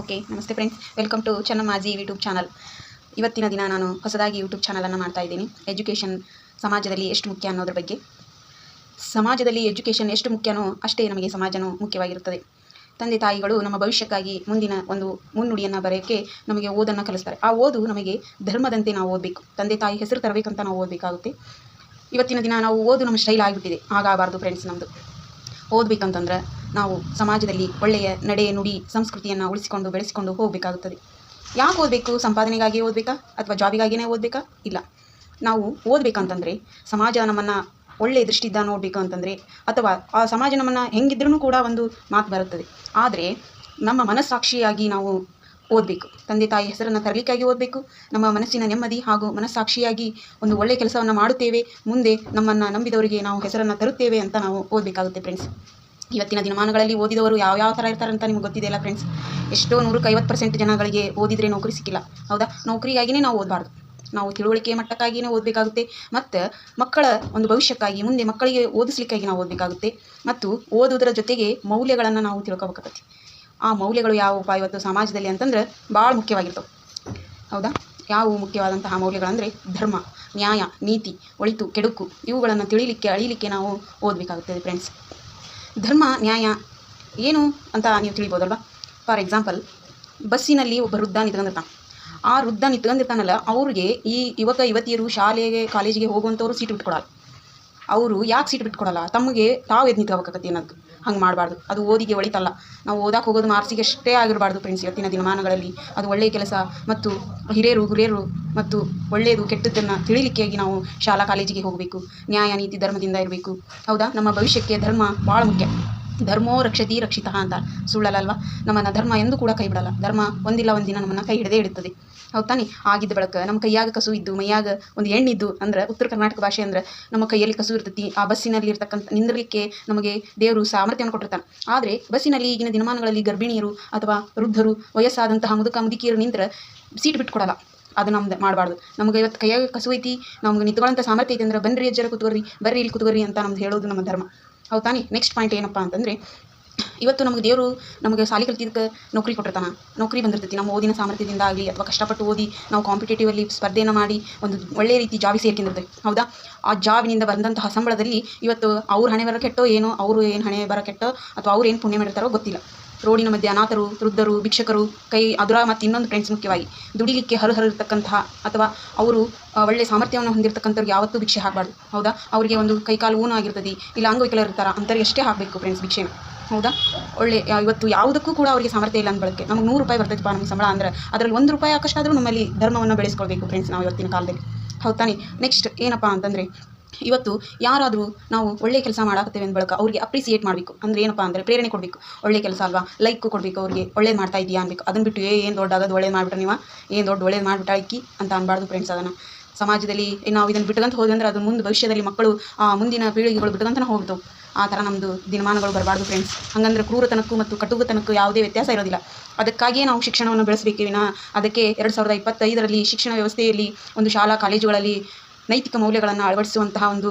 Okay, ನಮಸ್ತೆ friends welcome to Channammaji YouTube channel ಇವತ್ತಿನ ದಿನ ನಾನು ಹೊಸದಾಗಿ ಯೂಟ್ಯೂಬ್ ಚಾನಲನ್ನು ಮಾಡ್ತಾ ಇದ್ದೀನಿ. ಎಜುಕೇಷನ್ ಸಮಾಜದಲ್ಲಿ ಎಷ್ಟು ಮುಖ್ಯ ಅನ್ನೋದ್ರ ಬಗ್ಗೆ. ಸಮಾಜದಲ್ಲಿ ಎಜುಕೇಷನ್ ಎಷ್ಟು ಮುಖ್ಯನೋ ಅಷ್ಟೇ ನಮಗೆ ಸಮಾಜನೂ ಮುಖ್ಯವಾಗಿರುತ್ತದೆ. ತಂದೆ ತಾಯಿಗಳು ನಮ್ಮ ಭವಿಷ್ಯಕ್ಕಾಗಿ ಮುಂದಿನ ಒಂದು ಮುನ್ನುಡಿಯನ್ನು ಬರೆಯೋಕ್ಕೆ ನಮಗೆ ಓದನ್ನು ಕಲಿಸ್ತಾರೆ. ಆ ಓದು ನಮಗೆ ಧರ್ಮದಂತೆ ನಾವು ಓದಬೇಕು. ತಂದೆ ತಾಯಿ ಹೆಸರು ತರಬೇಕಂತ ನಾವು ಓದಬೇಕಾಗುತ್ತೆ. ಇವತ್ತಿನ ದಿನ ನಾವು ಓದು ನಮ್ಮ ಸ್ಟೈಲ್ ಆಗಿಬಿಟ್ಟಿದೆ. ಹಾಗಾಗಬಾರ್ದು ಫ್ರೆಂಡ್ಸ್ ನಮ್ಮದು ಓದಬೇಕಂತಂದ್ರೆ ನಾವು ಸಮಾಜದಲ್ಲಿ ಒಳ್ಳೆಯ ನಡೆ ನುಡಿ ಸಂಸ್ಕೃತಿಯನ್ನು ಉಳಿಸಿಕೊಂಡು, ಬೆಳೆಸಿಕೊಂಡು ಹೋಗಬೇಕಾಗುತ್ತದೆ. ಯಾಕೆ ಓದಬೇಕು? ಸಂಪಾದನೆಗಾಗಿ ಓದಬೇಕಾ? ಅಥವಾ ಜಾಬಿಗಾಗಿಯೇ ಓದಬೇಕಾ? ಇಲ್ಲ. ನಾವು ಓದಬೇಕಂತಂದರೆ ಸಮಾಜ ನಮ್ಮನ್ನು ಒಳ್ಳೆಯ ದೃಷ್ಟಿಯಿಂದ ನೋಡಬೇಕು ಅಂತಂದರೆ ಅಥವಾ ಆ ಸಮಾಜ ನಮ್ಮನ್ನು ಹೆಂಗಿದ್ರೂ ಕೂಡ ಒಂದು ಮಾತು ಬರುತ್ತದೆ. ಆದರೆ ನಮ್ಮ ಮನಸ್ಸಾಕ್ಷಿಯಾಗಿ ನಾವು ಓದಬೇಕು. ತಂದೆ, ತಾಯಿ ಹೆಸರನ್ನು ತರಲಿಕ್ಕಾಗಿ ಓದಬೇಕು. ನಮ್ಮ ಮನಸ್ಸಿನ ನೆಮ್ಮದಿ ಹಾಗೂ ಮನಸ್ಸಾಕ್ಷಿಯಾಗಿ ಒಂದು ಒಳ್ಳೆಯ ಕೆಲಸವನ್ನು ಮಾಡುತ್ತೇವೆ. ಮುಂದೆ ನಮ್ಮನ್ನು ನಂಬಿದವರಿಗೆ ನಾವು ಹೆಸರನ್ನು ತರುತ್ತೇವೆ ಅಂತ ನಾವು ಓದಬೇಕಾಗುತ್ತೆ ಫ್ರೆಂಡ್ಸ್ ಇವತ್ತಿನ ದಿನಮಾನಗಳಲ್ಲಿ ಓದಿದವರು ಯಾವ ಯಾವ ಥರ ಇರ್ತಾರೆ ಅಂತ ನಿಮ್ಗೆ ಗೊತ್ತಿದೆಯಲ್ಲ ಫ್ರೆಂಡ್ಸ್ ಎಷ್ಟೋ ನೂರಕ್ಕೈವತ್ತು ಪರ್ಸೆಂಟ್ ಜನಗಳಿಗೆ ಓದಿದರೆ ನೌಕರಿ ಸಿಕ್ಕಿಲ್ಲ. ಹೌದಾ? ನೌಕರಿಗಾಗಿಯೇ ನಾವು ಓದಬಾರ್ದು. ನಾವು ತಿಳುವಳಿಕೆ ಮಟ್ಟಕ್ಕಾಗಿಯೇ ಓದಬೇಕಾಗುತ್ತೆ ಮತ್ತು ಮಕ್ಕಳ ಒಂದು ಭವಿಷ್ಯಕ್ಕಾಗಿ, ಮುಂದೆ ಮಕ್ಕಳಿಗೆ ಓದಿಸ್ಲಿಕ್ಕಾಗಿ ನಾವು ಓದಬೇಕಾಗುತ್ತೆ ಮತ್ತು ಓದುವುದರ ಜೊತೆಗೆ ಮೌಲ್ಯಗಳನ್ನು ನಾವು ತಿಳ್ಕೊಬೇಕಾಗತ್ತೆ. ಆ ಮೌಲ್ಯಗಳು ಯಾವುವಪ್ಪ ಇವತ್ತು ಸಮಾಜದಲ್ಲಿ ಅಂತಂದ್ರೆ ಭಾಳ ಮುಖ್ಯವಾಗಿರ್ತವೆ. ಹೌದಾ? ಯಾವುವು ಮುಖ್ಯವಾದಂತಹ ಮೌಲ್ಯಗಳಂದರೆ ಧರ್ಮ, ನ್ಯಾಯ, ನೀತಿ, ಒಳಿತು, ಕೆಡುಕು ಇವುಗಳನ್ನು ತಿಳಿಲಿಕ್ಕೆ, ಅಳಿಲಿಕ್ಕೆ ನಾವು ಓದಬೇಕಾಗುತ್ತದೆ ಫ್ರೆಂಡ್ಸ್ ಧರ್ಮ, ನ್ಯಾಯ ಏನು ಅಂತ ನೀವು ತಿಳಿಬೋದಲ್ವಾ? ಫಾರ್ ಎಕ್ಸಾಂಪಲ್ ಬಸ್ಸಿನಲ್ಲಿ ಒಬ್ಬ ವೃದ್ಧ ನಿಂತ್ಕೊಂಡಿರ್ತಾನೆ. ಆ ವೃದ್ಧ ನಿಂತ್ಕೊಂಡಿರ್ತಾನಲ್ಲ, ಅವ್ರಿಗೆ ಈ ಯುವಕ, ಯುವತಿಯರು ಶಾಲೆಗೆ ಕಾಲೇಜಿಗೆ ಹೋಗುವಂಥವ್ರು ಸೀಟ್ ಬಿಟ್ಕೊಡಲ್ಲ. ಅವರು ಯಾಕೆ ಸೀಟ್ ಬಿಟ್ಕೊಡಲ್ಲ? ತಮಗೆ ತಾವು ಎದ್ದು ನಿಂತ್ಕೋಬೇಕಾಗತ್ತೆ ಅನ್ನೋದು ಹಂಗೆ ಮಾಡಬಾರ್ದು. ಅದು ಓದಿಗೆ ಒಳಿತಲ್ಲ. ನಾವು ಓದಕ್ಕೆ ಹೋಗೋದು ಮಾರ್ಸಿಗೆ ಅಷ್ಟೇ ಆಗಿರಬಾರ್ದು ಫ್ರೆಂಡ್ಸ್ ಇವತ್ತಿನ ದಿನಮಾನಗಳಲ್ಲಿ. ಅದು ಒಳ್ಳೆಯ ಕೆಲಸ ಮತ್ತು ಹಿರಿಯರು ಗುರಿಯರು ಮತ್ತು ಒಳ್ಳೆಯದು ಕೆಟ್ಟದ್ದನ್ನು ತಿಳಿಲಿಕ್ಕಾಗಿ ನಾವು ಶಾಲಾ, ಕಾಲೇಜಿಗೆ ಹೋಗಬೇಕು. ನ್ಯಾಯ, ನೀತಿ, ಧರ್ಮದಿಂದ ಇರಬೇಕು. ಹೌದಾ? ನಮ್ಮ ಭವಿಷ್ಯಕ್ಕೆ ಧರ್ಮ ಭಾಳ ಮುಖ್ಯ. ಧರ್ಮೋ ರಕ್ಷತಿ ರಕ್ಷಿತ ಅಂತ ಸುಳ್ಳಲ್ಲಲ್ವಾ ನಮ್ಮನ್ನು ಧರ್ಮ ಎಂದು ಕೂಡ ಕೈ ಬಿಡಲ್ಲ ಧರ್ಮ ಒಂದಿಲ್ಲ, ಒಂದಿನ ನಮ್ಮನ್ನು ಕೈ ಹಿಡದೇ ಇಡುತ್ತದೆ. ಹೌದು ತಾನೇ ಆಗಿದ್ದ ಬಳಕ ನಮ್ಮ ಕೈಯಾಗ ಕಸು ಇದ್ದು, ಮೈಯಾಗ ಒಂದು ಎಣ್ಣಿದ್ದು ಅಂದ್ರೆ ಉತ್ತರ ಕರ್ನಾಟಕ ಭಾಷೆ ಅಂದ್ರೆ ನಮ್ಮ ಕೈಯಲ್ಲಿ ಕಸು ಇರ್ತೈತಿ. ಆ ಬಸ್ಸಿನಲ್ಲಿ ಇರ್ತಕ್ಕಂಥ ನಿಂದಿರಲಿಕ್ಕೆ ನಮಗೆ ದೇವರು ಸಾಮರ್ಥ್ಯವನ್ನು ಕೊಟ್ಟಿರ್ತಾನೆ. ಆದರೆ ಬಸ್ಸಿನಲ್ಲಿ ಈಗಿನ ದಿನಮಾನಗಳಲ್ಲಿ ಗರ್ಭಿಣಿಯರು ಅಥವಾ ವೃದ್ಧರು ವಯಸ್ಸಾದಂತಹ ಮುದುಕ ಮುದುಕಿಯರು ನಿಂತ್ರೆ ಸೀಟ್ ಬಿಟ್ಕೊಡಲ್ಲ. ಅದು ನಮ್ದು ಮಾಡಬಾರ್ದು. ನಮಗೆ ಇವತ್ತು ಕೈಯಾಗ ಕಸು ಐತಿ, ನಮ್ಗೆ ನಿಂತ್ಕೊಳ್ಳೋಂಥ ಸಾಮರ್ಥ್ಯ ಐತಿ ಅಂದ್ರೆ ಬನ್ರಿ ಅಜ್ಜರ ಕೂತ್ಕೊರ್ರಿ ಬರ್ರಿ ಇಲ್ಲಿ ಕೂತ್ಕೊರ್ರಿ ಅಂತ ನಮ್ದು ಹೇಳೋದು ನಮ್ಮ ಧರ್ಮ. ಹೌದು ತಾನೇ ನೆಕ್ಸ್ಟ್ ಪಾಯಿಂಟ್ ಏನಪ್ಪ ಅಂತಂದರೆ, ಇವತ್ತು ನಮಗೆ ದೇವರು ನಮಗೆ ಸಾಲಿ ಕಲ್ತಿದ್ದಕ್ಕೆ ನೌಕರಿ ಕೊಟ್ಟಿರ್ತಾನೆ. ನೌಕರಿ ಬಂದಿರ್ತೈತಿ. ನಮ್ಮ ಓದಿನ ಸಾಮರ್ಥ್ಯದಿಂದ ಆಗಲಿ ಅಥವಾ ಕಷ್ಟಪಟ್ಟು ಓದಿ ನಾವು ಕಾಂಪಿಟೇಟಿವಲ್ಲಿ ಸ್ಪರ್ಧೆಯನ್ನು ಮಾಡಿ ಒಂದು ಒಳ್ಳೆಯ ರೀತಿ ಜಾಬಿ ಸೇರ್ಕೊಂಡಿರ್ತೇವೆ ಹೌದಾ? ಆ ಜಾಬಿನಿಂದ ಬಂದಂತಹ ಸಂಬಳದಲ್ಲಿ ಇವತ್ತು ಅವ್ರ ಹಣೆ ಬರೋ ಕೆಟ್ಟೋ ಏನೋ, ಅವರು ಏನು ಹಣೆ ಬರೋ ಕೆಟ್ಟೋ ಅಥವಾ ಅವ್ರು ಏನು ಪುಣ್ಯ ಮಾಡಿರ್ತಾರೋ ಗೊತ್ತಿಲ್ಲ. ರೋಡಿನ ಮಧ್ಯೆ ಅನಾಥರು, ವೃದ್ಧರು, ಭಿಕ್ಷಕರು, ಕೈ ಅದರ ಮತ್ತು ಇನ್ನೊಂದು ಫ್ರೆಂಡ್ಸ್ ಮುಖ್ಯವಾಗಿ ದುಡಿಲಿಕ್ಕೆ ಹರಹರಿರ್ತಕ್ಕಂತಹ ಅಥವಾ ಅವರು ಒಳ್ಳೆಯ ಸಾಮರ್ಥ್ಯವನ್ನು ಹೊಂದಿರತಕ್ಕಂಥವ್ರಿಗೆ ಯಾವತ್ತೂ ಭಿಕ್ಷೆ ಹಾಕಬಾರ್ದು. ಹೌದಾ? ಅವರಿಗೆ ಒಂದು ಕೈಕಾಲು ಊನು ಆಗಿರ್ತದೆ, ಇಲ್ಲ ಅಂಗವಿಕಲರು ಇರ್ತಾರೆ, ಅಂಥವ್ರಿಗೆ ಎಷ್ಟೇ ಹಾಕಬೇಕು ಫ್ರೆಂಡ್ಸ್ ಭಿಕ್ಷೆ. ಹೌದಾ? ಒಳ್ಳೆ ಇವತ್ತು ಯಾವುದಕ್ಕೂ ಕೂಡ ಅವರಿಗೆ ಸಾಮರ್ಥ್ಯ ಇಲ್ಲ ಬಳಕೆ ನಮಗೆ ನೂರು ರೂಪಾಯಿ ಬರ್ತೈತಪ್ಪ ನಮಗೆ ಸಂಬಳ ಅಂದರೆ, ಅದರಲ್ಲಿ ಒಂದು ರೂಪಾಯಿ ಆಕಷ್ಟಾದರೂ ನಮ್ಮಲ್ಲಿ ಧರ್ಮವನ್ನು ಬೆಳೆಸ್ಕೊಳ್ಬೇಕು ಫ್ರೆಂಡ್ಸ್ ನಾವು ಇವತ್ತಿನ ಕಾಲದಲ್ಲಿ. ಹೌದು ನೆಕ್ಸ್ಟ್ ಏನಪ್ಪ ಅಂತಂದರೆ ಇವತ್ತು ಯಾರಾದರೂ ನಾವು ಒಳ್ಳೆಯ ಕೆಲಸ ಮಾಡಾಕತ್ತೇವೆ ಅಂದ ಬಳಿಕ ಅವ್ರಿಗೆ ಅಪ್ರಿಸಿಯೇಟ್ ಮಾಡಬೇಕು. ಅಂದರೆ ಏನಪ್ಪ ಅಂದರೆ ಪ್ರೇರಣೆ ಕೊಡಬೇಕು. ಒಳ್ಳೆಯ ಕೆಲಸ ಅಲ್ವಾ? ಲೈಕ್ ಕೊಡಬೇಕು, ಅವ್ರಿಗೆ ಒಳ್ಳೇದು ಮಾಡ್ತಾ ಇದೆಯಾ ಅನ್ಬೇಕು. ಅದನ್ನು ಬಿಟ್ಟು ಏನು ದೊಡ್ಡಾಗೋದು ಒಳ್ಳೆ ಮಾಡಿಬಿಟ್ರೆ ನೀವು? ಏನು ದೊಡ್ಡ ಒಳ್ಳೇದು ಮಾಡಿಬಿಟ್ಟ ಇಕ್ಕಿ ಅಂತ ಅನ್ಬಾರ್ದು ಫ್ರೆಂಡ್ಸ್ ಅದನ್ನು. ಸಮಾಜದಲ್ಲಿ ನಾವು ಇದನ್ನು ಬಿಟ್ಟದಂತ ಹೋದ್ವಿ ಅಂದ್ರೆ ಅದು ಮುಂದೆ ಭವಿಷ್ಯದಲ್ಲಿ ಮಕ್ಕಳು ಮುಂದಿನ ಪೀಳಿಗೆಗಳು ಬಿಟ್ಕೊಂತನೇ ಹೋಗ್ತವೆ ಆ ಥರ ನಮ್ಮದು ದಿನಮಾನಗಳು ಬರಬಾರ್ದು ಫ್ರೆಂಡ್ಸ್ ಹಂಗಂದ್ರೆ ಕ್ರೂರತನಕ್ಕೂ ಮತ್ತು ಕಟುಗುತನಕ್ಕೂ ಯಾವುದೇ ವ್ಯತ್ಯಾಸ ಇರೋದಿಲ್ಲ. ಅದಕ್ಕಾಗಿಯೇ ನಾವು ಶಿಕ್ಷಣವನ್ನು ಬೆಳೆಸಬೇಕು. ಅದಕ್ಕೆ ಎರಡು ಸಾವಿರದ ಇಪ್ಪತ್ತೈದರಲ್ಲಿ ಶಿಕ್ಷಣ ವ್ಯವಸ್ಥೆಯಲ್ಲಿ ಒಂದು ಶಾಲಾ, ಕಾಲೇಜುಗಳಲ್ಲಿ ನೈತಿಕ ಮೌಲ್ಯಗಳನ್ನು ಅಳವಡಿಸುವಂತಹ ಒಂದು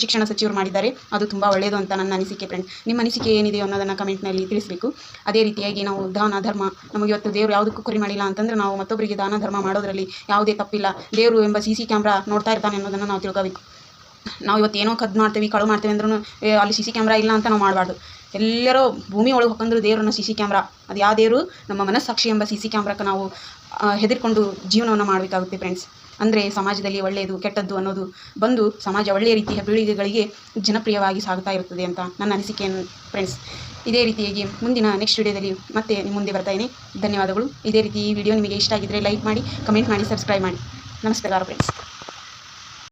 ಶಿಕ್ಷಣ ಸಚಿವರು ಮಾಡಿದ್ದಾರೆ. ಅದು ತುಂಬ ಒಳ್ಳೆಯದು ಅಂತ ನನ್ನ ಅನಿಸಿಕೆ ಫ್ರೆಂಡ್ ನಿಮ್ಮ ಅನಿಸಿಕೆ ಏನಿದೆ ಅನ್ನೋದನ್ನು ಕಮೆಂಟ್ನಲ್ಲಿ ತಿಳಿಸಬೇಕು. ಅದೇ ರೀತಿಯಾಗಿ ನಾವು ದಾನ ಧರ್ಮ, ನಮಗೆ ಇವತ್ತು ದೇವರು ಯಾವುದಕ್ಕೂ ಕುರಿ ಮಾಡಿಲ್ಲ ಅಂತಂದ್ರೆ ನಾವು ಮತ್ತೊಬ್ಬರಿಗೆ ದಾನ ಧರ್ಮ ಮಾಡೋದರಲ್ಲಿ ಯಾವುದೇ ತಪ್ಪಿಲ್ಲ. ದೇವರು ಎಂಬ ಸಿ ಸಿ ಕ್ಯಾಮ್ರಾ ನೋಡ್ತಾ ಇರ್ತಾನೆ ಅನ್ನೋದನ್ನು ನಾವು ತಿಳ್ಕೋಬೇಕು. ನಾವು ಇವತ್ತು ಏನೋ ಕದ್ದು ಮಾಡ್ತೀವಿ, ಕಳು ಮಾಡ್ತೀವಿ ಅಂದ್ರೂ ಅಲ್ಲಿ ಸಿ ಸಿ ಕ್ಯಾಮ್ರಾ ಇಲ್ಲ ಅಂತ ನಾವು ಮಾಡಬಾರ್ದು. ಎಲ್ಲರೂ ಭೂಮಿ ಒಳಗೆ ಹೊಕ್ಕಂದ್ರು ದೇವರನ್ನ ಸಿ ಸಿ ಕ್ಯಾಮ್ರಾ ಅದು ಯಾವ ದೇವರು? ನಮ್ಮ ಮನಸ್ಸಾಕ್ಷಿ ಎಂಬ ಸಿ ಸಿ ಕ್ಯಾಮ್ರಾಕ್ಕೆ ನಾವು ಹೆದರ್ಕೊಂಡು ಜೀವನವನ್ನು ಮಾಡಬೇಕಾಗುತ್ತೆ ಫ್ರೆಂಡ್ಸ್ ಅಂದರೆ ಸಮಾಜದಲ್ಲಿ ಒಳ್ಳೆಯದು, ಕೆಟ್ಟದ್ದು ಅನ್ನೋದು ಬಂದು ಸಮಾಜ ಒಳ್ಳೆಯ ರೀತಿಯ ಪೀಳಿಗೆಗಳಿಗೆ ಜನಪ್ರಿಯವಾಗಿ ಸಾಗ್ತಾ ಇರುತ್ತದೆ ಅಂತ ನನ್ನ ಅನಿಸಿಕೆ ಫ್ರೆಂಡ್ಸ್ ಇದೇ ರೀತಿಯಾಗಿ ಮುಂದಿನ ನೆಕ್ಸ್ಟ್ ವಿಡಿಯೋದಲ್ಲಿ ಮತ್ತೆ ನಿಮ್ಮ ಮುಂದೆ ಬರ್ತಾ ಧನ್ಯವಾದಗಳು. ಇದೇ ರೀತಿ ಈ ವಿಡಿಯೋ ನಿಮಗೆ ಇಷ್ಟ ಆಗಿದ್ದರೆ ಲೈಕ್ ಮಾಡಿ ಕಮೆಂಟ್ ಮಾಡಿ ಸಬ್ಸ್ಕ್ರೈಬ್ ಮಾಡಿ. ನಮಸ್ಕಾರ ಫ್ರೆಂಡ್ಸ್